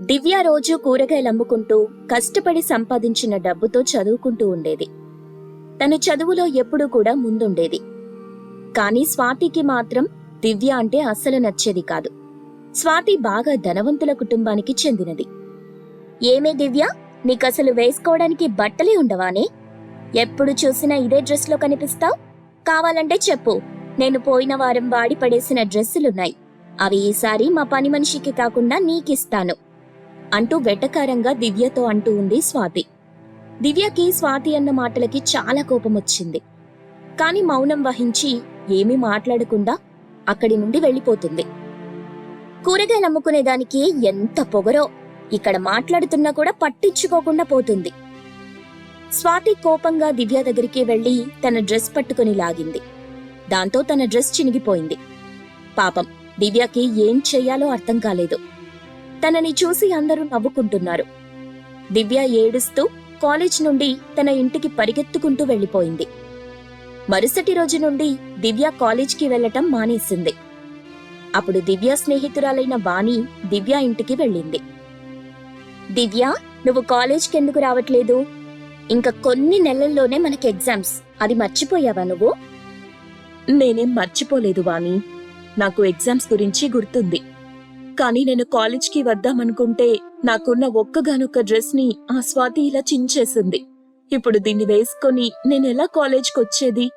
దివ్య రోజు కూరగాయలు అమ్ముకుంటూ కష్టపడి సంపాదించిన డబ్బుతో చదువుకుంటూ ఉండేది. తన చదువులో ఎప్పుడూ కూడా ముందుండేది. కానీ స్వాతికి మాత్రం దివ్య అంటే అస్సలు నచ్చేది కాదు. స్వాతి బాగా ధనవంతుల కుటుంబానికి చెందినది. ఏమే దివ్య నీకసలు వేసుకోవడానికి బట్టలే ఉండవానే? ఎప్పుడు చూసినా ఇదే డ్రెస్లో కనిపిస్తావు? కావాలంటే చెప్పు. నేను పోయిన వారం వాడి పడేసిన డ్రెస్సులున్నాయి. అవి ఈసారి మా పని మనిషికి కాకుండా నీకిస్తాను. అంటూ వెటకారంగా దివ్యతో అంటూ ఉంది స్వాతి. దివ్యకి స్వాతి అన్న మాటలకి చాలా కోపం వచ్చింది. కాని మౌనం వహించి ఏమీ మాట్లాడకుండా అక్కడి నుండి వెళ్ళిపోతుంది. కూరగాయలు అమ్ముకునేదానికి ఎంత పొగరో ఇక్కడ మాట్లాడుతున్నా కూడా పట్టించుకోకుండా పోతుంది. స్వాతి కోపంగా దివ్య దగ్గరికి వెళ్ళి తన డ్రెస్ పట్టుకుని లాగింది. దాంతో తన డ్రెస్ చినిగిపోయింది. పాపం దివ్యకి ఏం చెయ్యాలో అర్థం కాలేదు. తనని చూసి అందరూ నవ్వుకుంటున్నారు. దివ్య ఏడుస్తూ కాలేజ్ నుండి తన ఇంటికి పరిగెత్తుకుంటూ వెళ్ళిపోయింది. మరుసటి రోజు నుండి దివ్య కాలేజ్కి వెళ్ళటం మానేసింది. అప్పుడు దివ్య స్నేహితురాలైన వాణి దివ్య ఇంటికి వెళ్ళింది. దివ్య నువ్వు కాలేజ్కి ఎందుకు రావట్లేదు? ఇంకా కొన్ని నెలల్లోనే మనకి ఎగ్జామ్స్. అది మర్చిపోయావా నువ్వు? నేనేం మర్చిపోలేదు వాణి నాకు ఎగ్జామ్స్ గురించి గుర్తుంది. కానీ నేను కాలేజ్కి వద్దామనుకుంటే నాకున్న ఒక్కగానొక్క డ్రెస్ని ఆ స్వాతి ఇలా చించేసింది. ఇప్పుడు దీన్ని వేసుకొని నేనెలా కాలేజ్కి వచ్చేది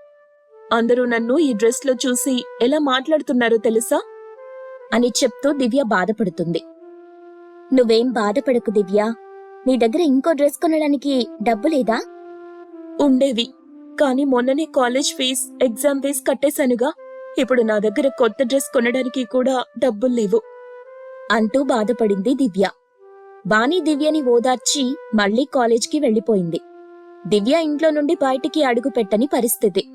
అందరూ నన్ను ఈ డ్రెస్లో చూసి ఎలా మాట్లాడుతున్నారో తెలుసా? అని చెప్తూ దివ్య బాధపడుతుంది. నువ్వేం బాధపడకు దివ్య. నీ దగ్గర ఇంకో డ్రెస్ కొనడానికి డబ్బు లేదా? ఉండేవి. కానీ మొన్ననే కాలేజ్ ఫీజ్ ఎగ్జామ్ ఫీజ్ కట్టేశానుగా. ఇప్పుడు నా దగ్గర కొత్త డ్రెస్ కొనడానికి కూడా డబ్బులు లేవు. అంటూ బాధపడింది దివ్య. బాణీ దివ్యని ఓదార్చి మళ్ళీ కాలేజ్కి వెళ్ళిపోయింది దివ్య ఇంట్లో నుండి బయటికి అడుగుపెట్టని పరిస్థితి.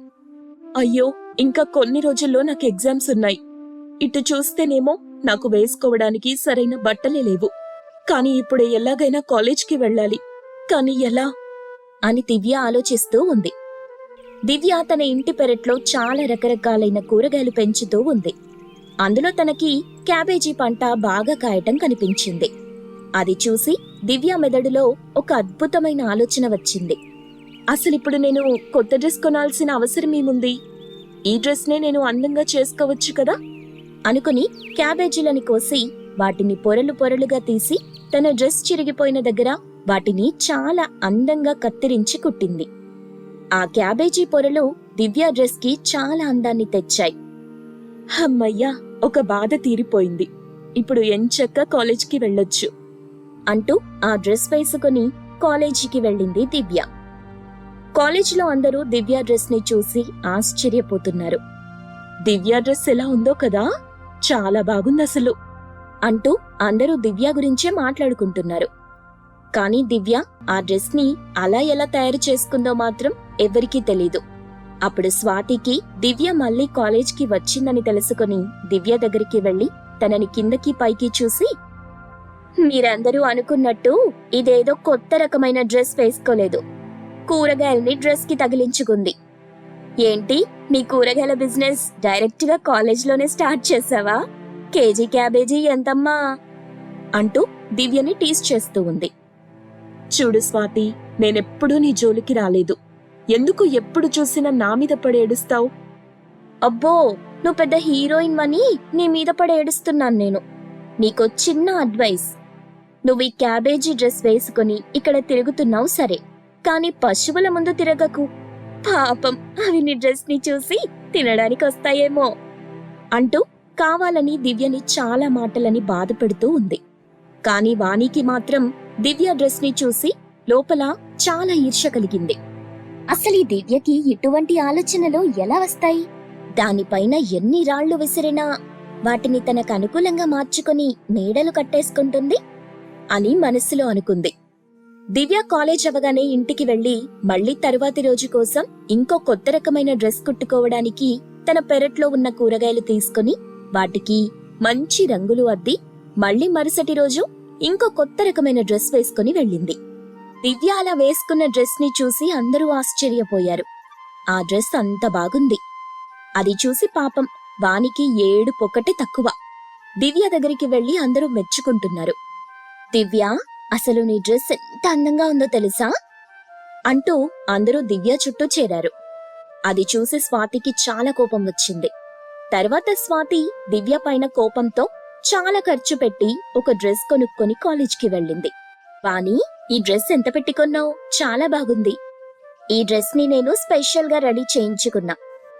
అయ్యో ఇంకా కొన్ని రోజుల్లో నాకు ఎగ్జామ్స్ ఉన్నాయి. ఇటు చూస్తేనేమో నాకు వేసుకోవడానికి సరైన బట్టలే లేవు. కానీ ఇప్పుడు ఎలాగైనా కాలేజ్కి వెళ్ళాలి. కానీ ఎలా? అని దివ్య ఆలోచిస్తూ ఉంది. దివ్య తన ఇంటి పెరట్లో చాలా రకరకాలైన కూరగాయలు పెంచుతూ ఉంది. అందులో తనకి క్యాబేజీ పంట బాగా కాయటం కనిపించింది. అది చూసి దివ్య మెదడులో ఒక అద్భుతమైన ఆలోచన వచ్చింది. అసలిప్పుడు నేను కొత్త డ్రెస్ కొనాల్సిన అవసరం ఏముంది? ఈ డ్రెస్నే నేను అందంగా చేసుకోవచ్చు కదా? అనుకుని క్యాబేజీలని కోసి వాటిని పొరలు పొరలుగా తీసి తన డ్రెస్ చిరిగిపోయిన దగ్గర వాటిని చాలా అందంగా కత్తిరించి కుట్టింది. ఆ క్యాబేజీ పొరలు దివ్య డ్రెస్కి చాలా అందాన్ని తెచ్చాయి. అమ్మయ్యా! ఒక బాధ తీరిపోయింది. ఇప్పుడు ఎంచక్క కాలేజ్కి వెళ్ళొచ్చు అంటూ ఆ డ్రెస్ వేసుకుని కాలేజీకి వెళ్ళింది దివ్య. కాలేజీలో అందరూ దివ్య డ్రెస్ని చూసి ఆశ్చర్యపోతున్నారు. దివ్య డ్రెస్ ఎలా ఉందో కదా? చాలా బాగుంది అసలు అంటూ అందరూ దివ్య గురించే మాట్లాడుకుంటున్నారు. కానీ దివ్య ఆ డ్రెస్ని అలా ఎలా తయారు చేసుకుందో మాత్రం ఎవరికీ తెలీదు. అప్పుడు స్వాతికి దివ్య మళ్ళీ కాలేజ్కి వచ్చిందని తెలుసుకుని దివ్య దగ్గరికి వెళ్ళి తనని కిందకి పైకి చూసి మీరందరూ అనుకున్నట్టు ఇదేదో కొత్త రకమైన డ్రెస్ వేసుకోలేదు. కూరగాయల్ని డ్రెస్కి తగిలించుకుంది. ఏంటి? నీ కూరగాయల బిజినెస్ డైరెక్ట్గా కాలేజ్లోనే స్టార్ట్ చేసావా? కేజీ క్యాబేజీ ఎంతమ్మా? అంటూ దివ్యని టీస్ చేస్తూ ఉంది. చూడు స్వాతి నేనెప్పుడూ నీ జోలికి రాలేదు. ఎందుకు ఎప్పుడు చూసినా నా మీద పడి ఏడుస్తావు? అబ్బో నువ్వు పెద్ద హీరోయిన్ అని నీ మీద పడి ఏడుస్తున్నాను నేను. నీకో చిన్న అడ్వైస్. నువ్వు ఈ క్యాబేజీ డ్రెస్ వేసుకుని ఇక్కడ తిరుగుతున్నావు సరే కానీ పశువుల ముందు తిరగకు. పాపం అవి నీ డ్రెస్ని చూసి తినడానికి వస్తాయేమో. అంటూ కావాలని దివ్యని చాలా మాటలని బాధపడుతూ ఉంది. కాని వాణికి మాత్రం దివ్య డ్రెస్ని చూసి లోపల చాలా ఈర్ష కలిగింది. అసలు ఈ దివ్యకి ఇటువంటి ఆలోచనలు ఎలా వస్తాయి? దానిపైన ఎన్ని రాళ్ళు విసిరినా వాటిని తనకు అనుకూలంగా మార్చుకొని నీడలు కట్టేసుకుంటుంది? అని మనసులో అనుకుంది. దివ్య కాలేజ్ అవగానే ఇంటికి వెళ్ళి మళ్ళీ తరువాతి రోజు కోసం ఇంకో కొత్త రకమైన డ్రెస్ కుట్టుకోవడానికి తన పెరట్లో ఉన్న కూరగాయలు తీసుకుని వాటికి మంచి రంగులు అద్ది మళ్ళీ మరుసటి రోజు ఇంకో కొత్త రకమైన డ్రెస్ వేసుకుని వెళ్ళింది. దివ్య అలా వేసుకున్న డ్రెస్ని చూసి అందరూ ఆశ్చర్యపోయారు. ఆ డ్రెస్ అంత బాగుంది. అది చూసి పాపం వానికి ఏడు పొక్కటి తక్కువ. దివ్య దగ్గరికి వెళ్ళి అందరూ మెచ్చుకుంటున్నారు. దివ్య అసలు నీ డ్రెస్ ఎంత అందంగా ఉందో తెలుసా? అంటూ అందరూ దివ్య చుట్టూ చేరారు. అది చూసి స్వాతికి చాలా కోపం వచ్చింది. తర్వాత స్వాతి దివ్య పైన కోపంతో చాలా ఖర్చు పెట్టి ఒక డ్రెస్ కొనుక్కొని కాలేజ్కి వెళ్ళింది. వాణి ఈ డ్రెస్ ఎంత పెట్టుకున్నావు చాలా బాగుంది. ఈ డ్రెస్ని నేను స్పెషల్గా రెడీ చేయించుకున్నా.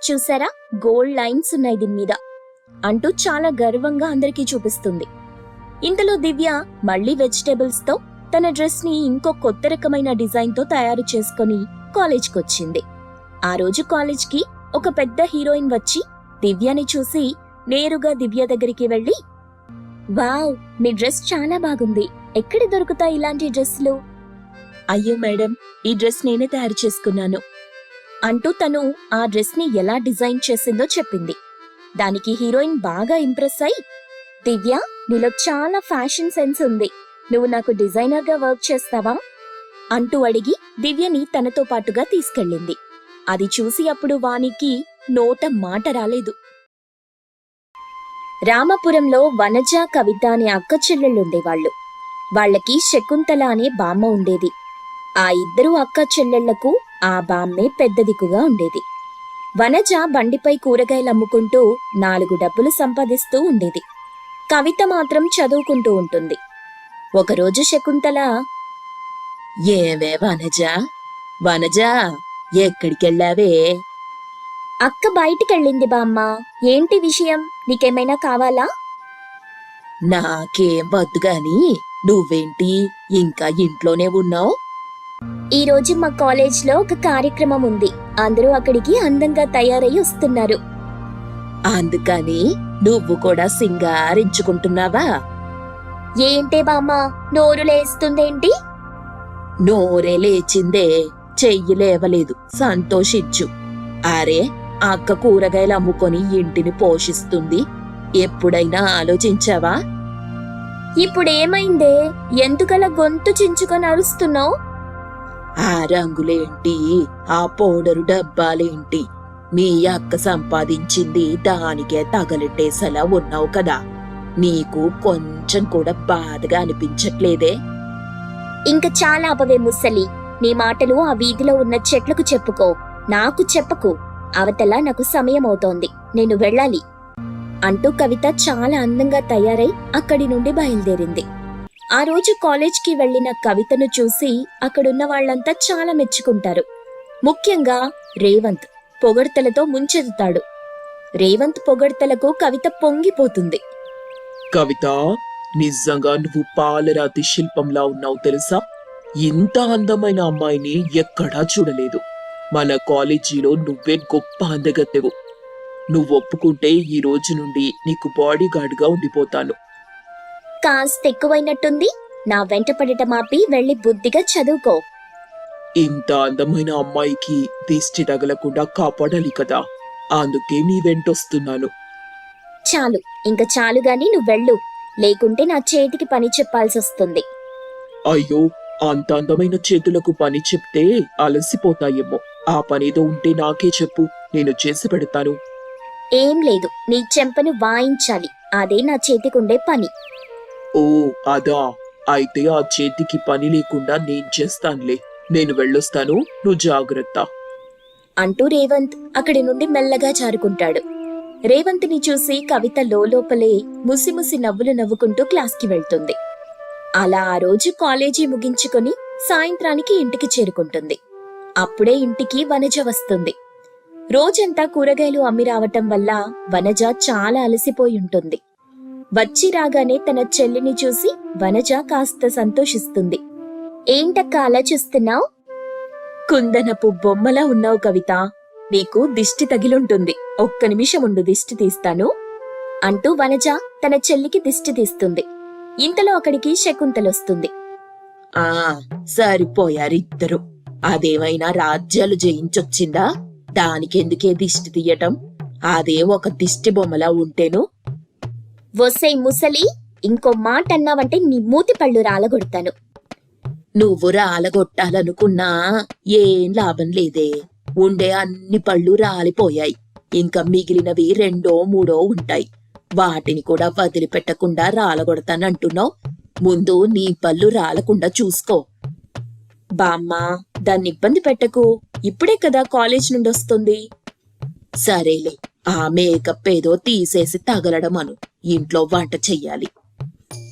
చూసారా? గోల్డ్ లైన్స్ ఉన్నాయి దీని మీద. అంటూ చాలా గర్వంగా అందరికీ చూపిస్తుంది. ఇంతలో దివ్య మళ్ళీ వెజిటేబుల్స్తో తన డ్రెస్ని ఇంకో కొత్త రకమైన డిజైన్తో తయారు చేసుకుని కాలేజ్కి వచ్చింది ఆ రోజు కాలేజ్కి ఒక పెద్ద హీరోయిన్ వచ్చి దివ్యని చూసి నేరుగా దివ్య దగ్గరికి వెళ్ళి వావ్ మీ డ్రెస్ చాలా బాగుంది. ఎక్కడ దొరుకుతాయి ఇలాంటి డ్రెస్సులు? అయ్యో మేడం ఈ డ్రెస్ నేనే తయారు చేసుకున్నాను. అంటూ తను ఆ డ్రెస్ని ఎలా డిజైన్ చేసిందో చెప్పింది. దానికి హీరోయిన్ బాగా ఇంప్రెస్ అయి దివ్య నీలో చాలా ఫ్యాషన్ సెన్స్ ఉంది. నువ్వు నాకు డిజైనర్గా వర్క్ చేస్తావా? అంటూ అడిగి దివ్యని తనతో పాటుగా తీసుకెళ్ళింది. అది చూసి అప్పుడు వానికి నోట మాట రాలేదు. రామపురంలో వనజ కవిత అనే అక్క చెల్లెళ్ళుండేవాళ్ళు వాళ్ళకి శకుంతల అనే బామ్మ ఉండేది. ఆ ఇద్దరు అక్క చెల్లెళ్ళకు ఆ బామ్మే పెద్ద దిక్కుగా ఉండేది. వనజ బండిపై కూరగాయలు అమ్ముకుంటూ నాలుగు డబ్బులు సంపాదిస్తూ ఉండేది. కవిత మాత్రం చదువుకుంటూ ఉంటుంది. ఒకరోజు శకుంతల ఏవే వనజ? వనజ ఎక్కడికెళ్ళావే? అక్క బయటికెళ్ళింది బామ్మ. ఏంటి విషయం? నీకేమైనా కావాలా? నాకేం వద్దు గాని నువ్వేంటి? ఇంకా ఇంట్లోనే ఉన్నావు? ఈ రోజు మా కాలేజ్లో ఒక కార్యక్రమం ఉంది. అందరూ అక్కడికి అందంగా తయారై వస్తున్నారు. అందుకని నువ్వు కూడా సింగారించుకుంటున్నావా? ఏంటే బామ్మ నోరు లేస్తుందేంటి? నోరే లేచిందే చెయ్యి లేవలేదు సంతోషించు. అరే అక్క కూరగాయలు అమ్ముకొని ఇంటిని పోషిస్తుంది. ఎప్పుడైనా ఆలోచించావా? ఇప్పుడేమైందే? ఎందుకలా గొంతు చించుకొని అరుస్తున్నావు? ఆ రంగులేంటి? ఆ పౌడరు డబ్బాలేంటి? మీ అక్క సంపాదించింది దానికే తగలెట్టేసేలా ఉన్నావు కదా. నీకు కొంచెం కూడా బాధగా అనిపించట్లేదే? ఇంక చాలా అపవే ముసలి. నీ మాటలు ఆ వీధిలో ఉన్న చెట్లకు చెప్పుకో. నాకు చెప్పకు. అవతల నాకు సమయం అవుతోంది నేను వెళ్ళాలి. అంటూ కవిత చాలా అందంగా తయారై అక్కడి నుండి బయలుదేరింది. ఆ రోజు కాలేజ్కి వెళ్ళిన కవితను చూసి అక్కడున్న వాళ్ళంతా చాలా మెచ్చుకుంటారు. ముఖ్యంగా రేవంత్ పొగడ్తలతో ముంచెదుతాడు. రేవంత్ పొగడ్తలకు కవిత పొంగిపోతుంది. కవిత నిజంగా నువ్వు పాలరాతి శిల్పంలా ఉన్నావు తెలుసా? ఇంత అందమైన అమ్మాయిని ఎక్కడా చూడలేదు. మన కాలేజీలో నువ్వే గొప్ప అందగత్తెవు. నువ్వు ఒప్పుకుంటే ఈ రోజు నుండి నీకు బాడీ గార్డ్గా ఉండిపోతాను. కాస్త ఎక్కువైనట్టుంది నా వెంట పడటం ఆపి వెళ్ళి బుద్ధిగా చదువుకో. ఇంత అందమైన అమ్మాయికి దిష్టి తగలకుండా కాపాడాలి కదా. అందుకే నీ వెంటొస్తున్నాను. చాలు ఇంక చాలు గాని నువ్వు వెళ్ళు. లేకుంటే నా చేతికి పని చెప్పాల్సి వస్తుంది అయ్యో అంత అందమైన చేతులకు పని చెప్తే అలసిపోతాయేమో. ఆ పనేదో ఉంటే నాకే చెప్పు నేను చేసి పెడతాను. ఏం లేదు నీ చెంపను వాయించాలి. అదే నా చేతికుండే పని. ఓ అదా. అయితే ఆ చేతికి పని లేకుండా నేను చేస్తానులే. నేను వెళ్ళొస్తాను నువ్వు జాగ్రత్త. అంటూ రేవంత్ అక్కడి నుండి మెల్లగా జారుకుంటాడు. రేవంత్ని చూసి కవిత లోపలే ముసిముసి నవ్వులు నవ్వుకుంటూ క్లాస్కి వెళ్తుంది. అలా ఆ రోజు కాలేజీ ముగించుకొని సాయంత్రానికి ఇంటికి చేరుకుంటుంది. అప్పుడే ఇంటికి వనజ వస్తుంది. రోజంతా కూరగాయలు అమ్మి రావటం వల్ల వనజ చాలా అలసిపోయి ఉంటుంది వచ్చి రాగానే తన చెల్లిని చూసి వనజ కాస్త సంతోషిస్తుంది. ఏంటక్క అలా చూస్తున్నావు? కుందనపు బొమ్మలా ఉన్నావు కవిత. నీకు దిష్టి తగిలుంటుంది. ఒక్క నిమిషం ఉండు దిష్టి తీస్తాను. అంటూ వనజ తన చెల్లికి దిష్టి తీస్తుంది. ఇంతలో అక్కడికి శకుంతలొస్తుంది. ఆ సరిపోయారిద్దరు. అదేమైనా రాజ్యాలు జయించొచ్చిందా? దానికెందుకే దిష్టి తీయటం? అదే ఒక దిష్టి బొమ్మలా ఉంటేను? వసై ముసలి ఇంకో మాట అన్నావంటే నీ మూతి పళ్ళు రాలగొడతాను. నువ్వు రాలగొట్టాలనుకున్నా ఏం లాభం లేదే. ఉండే అన్ని పళ్ళు రాలిపోయాయి. ఇంకా మిగిలినవి రెండో మూడో ఉంటాయి. వాటిని కూడా వదిలిపెట్టకుండా రాలగొడతానంటున్నావు? ముందు నీ పళ్ళు రాలకుండా చూసుకో. బామ్మ దాన్ని ఇబ్బంది పెట్టకు. ఇప్పుడే కదా కాలేజ్ నుండి వస్తుంది. సరేలే ఆ మేకప్ ఏదో తీసేసి తగలడం అను. ఇంట్లో వంట చెయ్యాలి.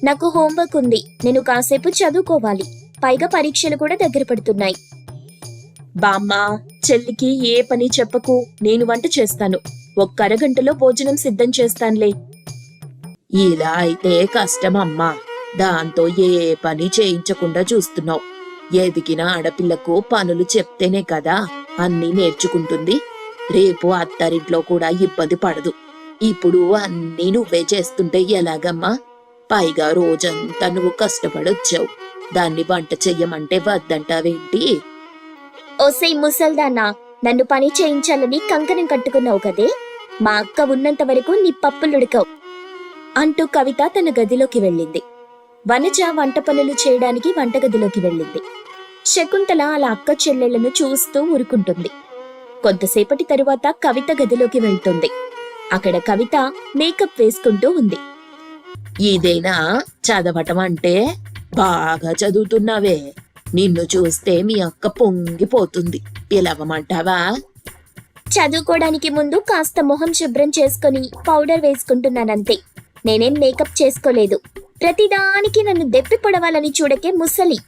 నాకు హోంవర్క్ ఉంది. నేను కాసేపు చదువుకోవాలి. పైగా పరీక్షలు కూడా దగ్గర పడుతున్నాయి. బామ్మ చెల్లికి ఏ పని చెప్పకు. నేను వంట చేస్తాను. ఒక్క అరగంటలో భోజనం సిద్ధం చేస్తానులే. ఇలా అయితే కష్టమమ్మా దాంతో ఏ పని చేయించకుండా చూస్తున్నావు. ఎదిగిన ఆడపిల్లకు పనులు చెప్తేనే కదా అన్నీ నేర్చుకుంటుంది. రేపు అత్తారింట్లో కూడా ఇబ్బంది పడదు. ఇప్పుడు అన్నీ నువ్వే చేస్తుంటే ఎలాగమ్మా? పైగా రోజంతా నువ్వు కష్టపడొచ్చావు. దాన్ని వంట చెయ్యమంటే వద్దంటావేంటి? ఓసై ముసల్దానా నన్ను పని చేయించాలని కంకణం కట్టుకున్నావు కదే? మా అక్క ఉన్నంత వరకు నీ పప్పులుడకవు అంటూ కవిత తన గదిలోకి వెళ్ళింది. వనజ వంట పనులు చేయడానికి వంటగదిలోకి వెళ్ళింది. శకుంతల అలా అక్క చెల్లెళ్ళను చూస్తూ ఊరుకుంటుంది. కొంతసేపటి తరువాత కవిత గదిలోకి వెళ్తుంది. అక్కడ కవిత మేకప్ వేసుకుంటూ ఉంది. ఇదేనా చదవటం అంటే? బాగా చదువుతున్నావే. నిన్ను చూస్తే మీ అక్క పొంగిపోతుంది. పిలవమంటావా? చదువుకోవడానికి ముందు కాస్త మొహం శుభ్రం చేసుకొని పౌడర్ వేసుకుంటున్నానంతే. నేనేం మేకప్ చేసుకోలేదు. ప్రతిదానికి నన్ను దెప్పి పొడవాలని చూడకే ముసలి.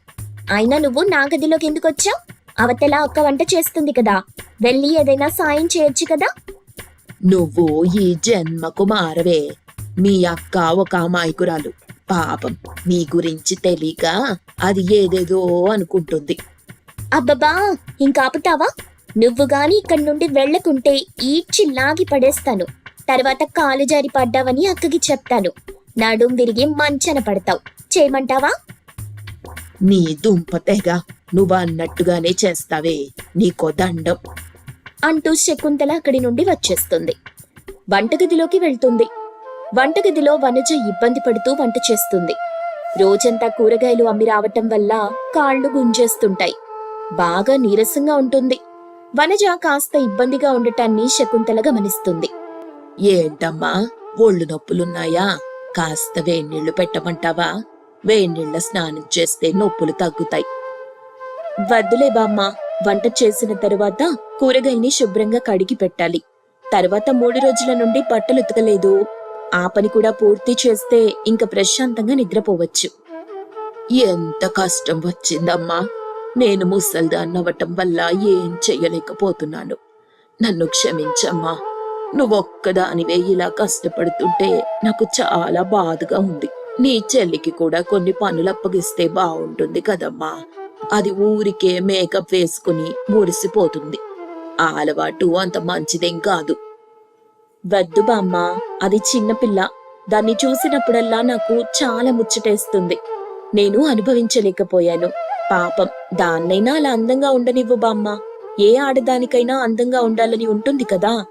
అయినా నువ్వు నా గదిలోకి ఎందుకు వచ్చావు అవతల ఒక్క వంట చేస్తుంది కదా. వెళ్ళి ఏదైనా సాయం చేయొచ్చు కదా? నువ్వు ఈ జన్మకు మారవే. మీ అక్క ఒక అమాయకురాలు. పాపం నీ గురించి తెలియక అది ఏదేదో అనుకుంటుంది. అబ్బబ్బా ఇంకాపుతావా నువ్వు గాని ఇక్కడి నుండి వెళ్ళకుంటే ఈడ్చి లాగి పడేస్తాను. తర్వాత కాలు జారి పడ్డావని అక్కకి చెప్తాను. నడుం విరిగి మంచన పడతావు. చేయమంటావా? నీ దుంప తెగ నువ్వు అన్నట్టుగానే చేస్తావే నీకో దండం. అంటూ శకుంతల అక్కడి నుండి వచ్చేస్తుంది. వంటగదిలోకి వెళ్తుంది. వంటగదిలో వనజ ఇబ్బంది పడుతూ వంట చేస్తుంది. రోజంతా కూరగాయలు అమ్మి రావటం వల్ల కాళ్ళు గుంజేస్తుంటాయి. బాగా నీరసంగా ఉంటుంది. వనజ కాస్త ఇబ్బందిగా ఉండటాన్ని శకుంతల గమనిస్తుంది. ఏంటమ్మా ఒళ్ళు నొప్పులున్నాయా? కాస్త వేణీళ్ళు పెట్టమంటావా? వేడినీళ్ళ స్నానం చేస్తే నొప్పులు తగ్గుతాయి. వద్దులే బామ్మ వంట చేసిన తరువాత కూరగాయని శుభ్రంగా కడిగి పెట్టాలి. తర్వాత మూడు రోజుల నుండి బట్టలు ఉతకలేదు. ఆ పని కూడా పూర్తి చేస్తే ఇంక ప్రశాంతంగా నిద్రపోవచ్చు. ఎంత కష్టం వచ్చిందమ్మా. నేను ముసల్దాన్నవటం వల్ల ఏం చెయ్యలేకపోతున్నాను నన్ను క్షమించమ్మా. నువ్వొక్కదానివే ఇలా కష్టపడుతుంటే నాకు చాలా బాధగా ఉంది. నీ చెల్లికి కూడా కొన్ని పనులు అప్పగిస్తే బాగుంటుంది కదమ్మా. అది ఊరికే మేకప్ వేసుకుని మురిసిపోతుంది. ఆ అలవాటు అంత మంచిదేం కాదు. వద్దు బామ్మ అది చిన్నపిల్ల దాన్ని చూసినప్పుడల్లా నాకు చాలా ముచ్చటేస్తుంది. నేను అనుభవించలేకపోయాను. పాపం దాన్నైనా అలా అందంగా ఉండనివ్వు బామ్మ. ఏ ఆడదానికైనా అందంగా ఉండాలని ఉంటుంది కదా.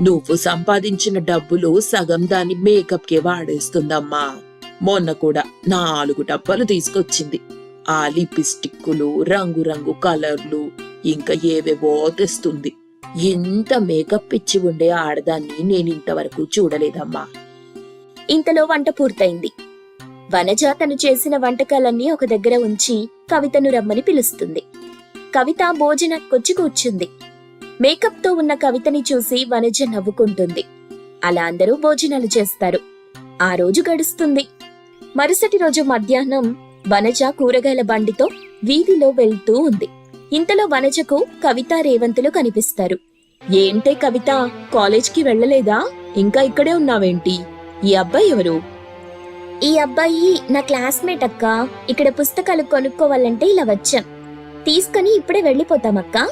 నువ్వు సంపాదించిన డబ్బులు సగం దాని మేకప్కే వాడేస్తుందమ్మా. మొన్న కూడా నాలుగు డబ్బాలు తీసుకొచ్చింది. ఆ లిప్స్టిక్కులు రంగురంగు కలర్లు ఇంకా ఏవేవో తెస్తుంది. ఇంత మేకప్ ఇచ్చి ఉండే ఆడదాన్ని నేను ఇంతవరకు చూడలేదమ్మా. ఇంతలో వంట పూర్తయింది. వనజ తను చేసిన వంటకాలన్నీ ఒక దగ్గర ఉంచి కవితను రమ్మని పిలుస్తుంది. కవిత భోజనకొచ్చి కూర్చుంది. మేకప్తో ఉన్న కవితని చూసి వనజ నవ్వుకుంటుంది. అలా అందరూ భోజనాలు చేస్తారు. ఆ రోజు గడుస్తుంది. మరుసటి రోజు మధ్యాహ్నం వనజ కూరగాయల బండితో వీధిలో వెళ్తూ ఉంది. ఇంతలో వనజకు కవిత రేవంతులు కనిపిస్తారు. ఏంటే కవిత కాలేజ్కి వెళ్ళలేదా? ఇంకా ఇక్కడే ఉన్నావేంటి? ఈ అబ్బాయి ఎవరు? ఈ అబ్బాయి నా క్లాస్మేట్ అక్క. ఇక్కడ పుస్తకాలు కొనుక్కోవాలంటే ఇలా వచ్చాం. తీసుకుని ఇప్పుడే వెళ్ళిపోతామక్క.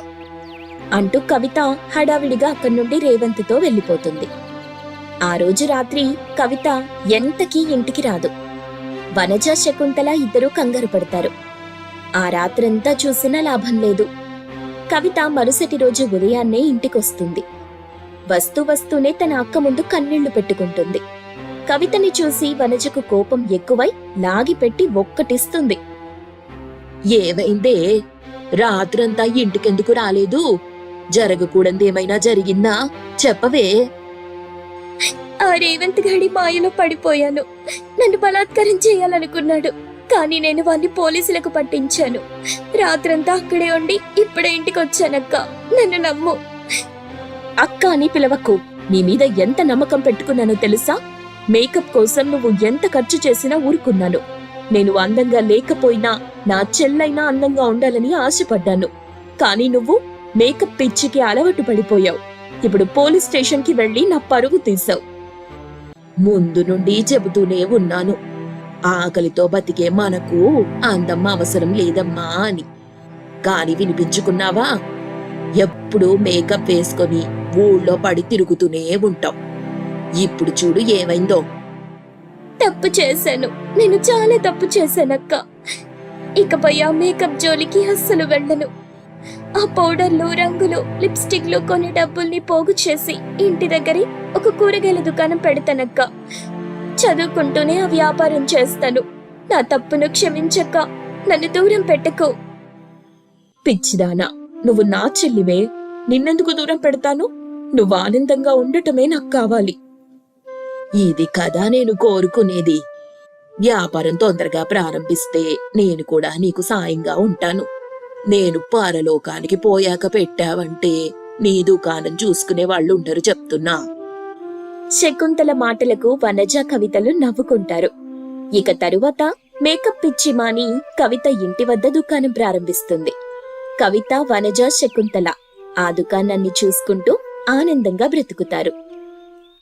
అంటూ కవిత హడావిడిగా అక్కడి నుండి రేవంత్తో వెళ్ళిపోతుంది. ఆ రోజు రాత్రి కవిత ఎంతకీ ఇంటికి రాదు. వనజ శకుంతల ఇద్దరూ కంగారు పడతారు. ఆ రాత్రంతా చూసినా లాభం లేదు. కవిత మరుసటి రోజు ఉదయాన్నే ఇంటికొస్తుంది. వస్తూ వస్తూనే తన అక్క ముందు కన్నీళ్ళు పెట్టుకుంటుంది. కవితని చూసి వనజకు కోపం ఎక్కువై లాగిపెట్టి ఒక్కటిస్తుంది. ఏమైందే? రాత్రంతా ఇంటికెందుకు రాలేదు? జరగకూడదేమైనా జరిగిందా? చెప్పవే. ఆ రేవంత్ గాడి మాయలో పడిపోయాను. నన్ను బలాత్కారం చేయాలనుకున్నాడు. కానీ నేను వాణ్ణి పోలీసులకు పట్టించాను. రాత్రంతా అక్కడే ఉండి ఇప్పుడే ఇంటికి వచ్చానక్క నన్ను నమ్ము. అక్క అని పిలవకు. నీ మీద ఎంత నమ్మకం పెట్టుకున్నానో తెలుసా? మేకప్ కోసం నువ్వు ఎంత ఖర్చు చేసినా ఊరుకున్నాను. నేను అందంగా లేకపోయినా నా చెల్లైనా అందంగా ఉండాలని ఆశపడ్డాను. కానీ నువ్వు మేకప్ పిచ్చికి అలవాటు పడిపోయావు. ఇప్పుడు పోలీస్ స్టేషన్కి వెళ్ళి నా పరుగు తీసావు. ముందు నుండి చెబుతూనే ఉన్నాను. ఆకలితో బతికే మనకు అందం అవసరం లేదమ్మా అని. కాని వినిపించుకున్నావా? ఎప్పుడూ మేకప్ వేసుకొని ఊళ్ళో పడి తిరుగుతూనే ఉంటాం ఇప్పుడు చూడు ఏమైందో. తప్పు చేశాను. నేను చాలా తప్పు చేశానక్క. ఇకపై ఆ మేకప్ జోలికి అస్సలు వెళ్ళను. ఆ పౌడర్లు రంగులు లిప్స్టిక్లు కొన్ని డబ్బుల్ని పోగు చేసి ఇంటి దగ్గరే ఒక కూరగాయల దుకాణం పెడతానక్క. చదువుకుంటూనే ఆ వ్యాపారం చేస్తాను. నా తప్పును క్షమించక్క. నన్ను దూరం పెట్టకు. పిచ్చిదానా నువ్వు నా చెల్లివే. నిన్నెందుకు దూరం పెడతాను? నువ్వు ఆనందంగా ఉండటమే నాకు కావాలి. ఇది కదా నేను కోరుకునేది. వ్యాపారం తొందరగా ప్రారంభిస్తే నేను కూడా నీకు సాయంగా ఉంటాను. నేను పారలోకానికి పోయాక పెట్టావంటే నీ దుకాణం చూసుకునే వాళ్ళు ఉండరు చెప్తున్నా. శకుంతల మాటలకు వనజ కవితలు నవ్వుకుంటారు. ఇక తరువాత మేకప్ పిచ్చి మాని కవిత ఇంటి వద్ద దుకాణం ప్రారంభిస్తుంది. కవిత వనజ శకుంతల ఆ దుకాణాన్ని చూసుకుంటూ ఆనందంగా బ్రతుకుతారు.